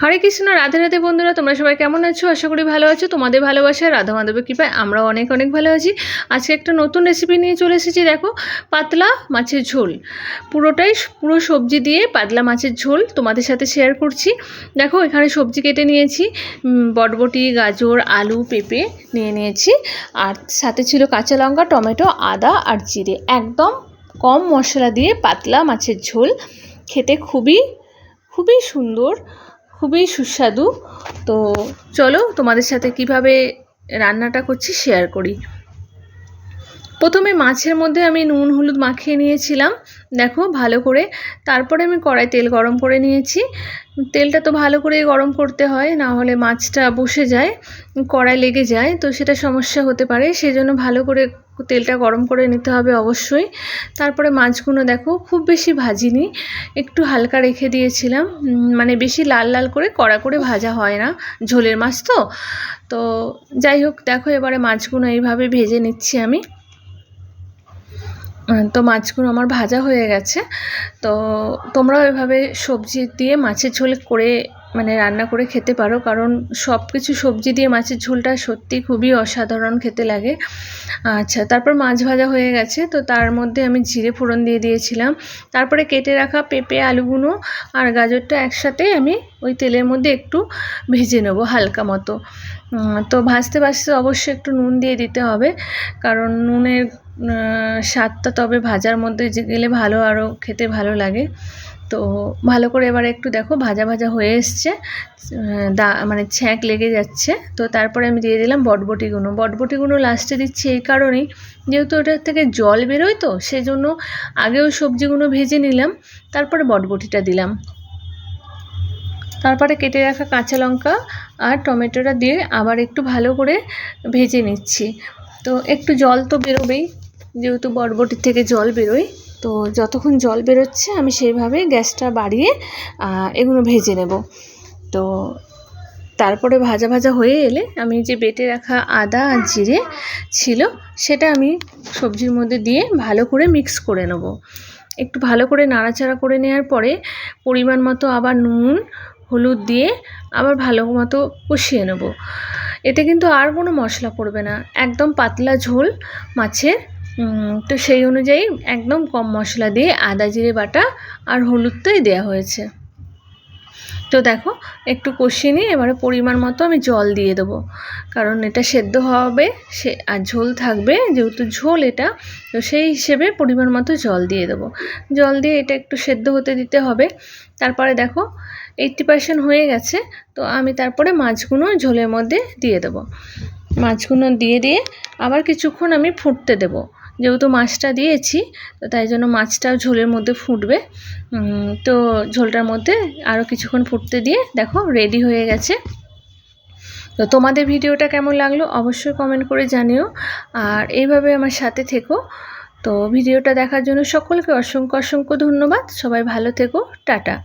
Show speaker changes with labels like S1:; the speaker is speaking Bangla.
S1: হরে কৃষ্ণ, রাধে রাধে বন্ধুরা, তোমরা সবাই কেমন আছো? আশা করি ভালো আছো। তোমাদের ভালোবাসা রাধা মাধবের কৃপায় আমরাও অনেক অনেক ভালো আছি। আজকে একটা নতুন রেসিপি নিয়ে চলে এসেছি, দেখো, পাতলা মাছের ঝোল। পুরোটাই পুরো সবজি দিয়ে পাতলা মাছের ঝোল তোমাদের সাথে শেয়ার করছি। দেখো, এখানে সবজি কেটে নিয়েছি বটবটি, গাজর, আলু, পেঁপে নিয়ে নিয়েছি। আর সাথে ছিল কাঁচা লঙ্কা, টমেটো, আদা আর জিরে। একদম কম মশলা দিয়ে পাতলা মাছের ঝোল। খেতে খুবই খুবই সুন্দর। খুবই সুস্বাদু। তো চলো তোমাদের সাথে কীভাবে রান্নাটা করছি শেয়ার করি। প্রথমে মাছের মধ্যে আমি নুন, হলুদ মাখিয়ে নিয়েছিলাম। দেখো, ভালো করে। তারপরে আমি কড়াই তেল গরম করে নিয়েছি। তেলটা তো ভালো করে গরম করতে হয়, না হলে মাছটা বসে যায়, কড়াই লেগে যায়, তো সেটা সমস্যা হতে পারে। সেজন্য ভালো করে তেলটা গরম করে নিতে হবে অবশ্যই। তারপরে মাছগুলো দেখো, খুব বেশি ভাজিনি, একটু হালকা রেখে দিয়েছিলাম। মানে বেশি লাল লাল করে কড়া করে ভাজা হয় না, ঝোলের মাছ তো। তো যাই হোক, দেখো এবারে মাছগুলো এইভাবে ভেজে নিচ্ছি আমি। তো মাছগুলো আমার ভাজা হয়ে গেছে। তো তোমরাও এভাবে সবজি দিয়ে মাছের ঝোল করে মানে রান্না করে খেতে পারো, কারণ সব কিছু সবজি দিয়ে মাছের ঝোলটা সত্যি খুবই অসাধারণ খেতে লাগে। আচ্ছা তারপর মাছ ভাজা হয়ে গেছে, তো তার মধ্যে আমি জিরে ফোড়ন দিয়ে দিয়েছিলাম। তারপরে কেটে রাখা পেঁপে আলুগুলো আর গাজরটা একসাথে আমি ওই তেলের মধ্যে একটু ভেজে নেব হালকা মতো। তো ভাজতে ভাজতে অবশ্যই একটু নুন দিয়ে দিতে হবে, কারণ নুনের স্বাদটা তবে ভাজার মধ্যে গেলে ভালো আরও খেতে ভালো লাগে। তো ভালো করে এবার একটু দেখো, ভাজা ভাজা হয়ে এসছে দা মানে ছ্যাঁক লেগে যাচ্ছে। তো তারপরে আমি দিয়ে দিলাম বটবটিগুলো বটবটিগুলো লাস্টে দিচ্ছি এই কারণেই, যেহেতু ওটার থেকে জল বেরোয় তো, সেজন্য আগেও সবজিগুলো ভেজে নিলাম, তারপরে বটবটিটা দিলাম। তারপরে কেটে রাখা কাঁচা লঙ্কা আর টমেটোটা দিয়ে আবার একটু ভালো করে ভেজে নিচ্ছি। তো একটু জল তো বেরোবেই, যেহেতু বটবটির থেকে জল বেরোয়। তো যতক্ষণ জল বেরোচ্ছে আমি সেইভাবে গ্যাসটা বাড়িয়ে এগুলো ভেজে নেব। তো তারপরে ভাজা ভাজা হয়ে এলে আমি যে বেটে রাখা আদা আর জিরে ছিল, সেটা আমি সবজির মধ্যে দিয়ে ভালো করে মিক্স করে নেব। একটু ভালো করে নাড়াচাড়া করে নেওয়ার পরে পরিমাণ মতো আবার নুন, হলুদ দিয়ে আবার ভালো মতো কষিয়ে নেব। এতে কিন্তু আর কোনো মশলা পড়বে না, একদম পাতলা ঝোল মাছের তো সেই অনুযায়ী একদম কম মশলা দিয়ে আদা, জিরে, বাটা আর হলুদটাই দেওয়া হয়েছে। তো দেখো, একটু কষিয়ে নিয়ে এবারে পরিমাণ মতো আমি জল দিয়ে দেবো। কারণ এটা সেদ্ধ হবে, সে, আর ঝোল থাকবে, যেহেতু ঝোল এটা, তো সেই হিসেবে পরিমাণ মতো জল দিয়ে দেবো। জল দিয়ে এটা একটু সেদ্ধ হতে দিতে হবে। তারপরে দেখো এইট্টি পার্সেন্ট হয়ে গেছে, তো আমি তারপরে মাছগুলো ঝোলের মধ্যে দিয়ে দেবো। মাছগুলো দিয়ে দিয়ে আবার কিছুক্ষণ আমি ফুটতে দেবো। যেহেতু মাছটা দিয়েছি, তো তাই জন্য মাছটাও ঝোলের মধ্যে ফুটবে। তো ঝোলটার মধ্যে আরও কিছুক্ষণ ফুটতে দিয়ে দেখো রেডি হয়ে গেছে। তো তোমাদের ভিডিওটা কেমন লাগল অবশ্যই কমেন্ট করে জানিও। আর এইভাবে আমার সাথে থেকো। তো ভিডিওটা দেখার জন্য সকলকে অসংখ্য অসংখ্য ধন্যবাদ। সবাই ভালো থেকো। টাটা।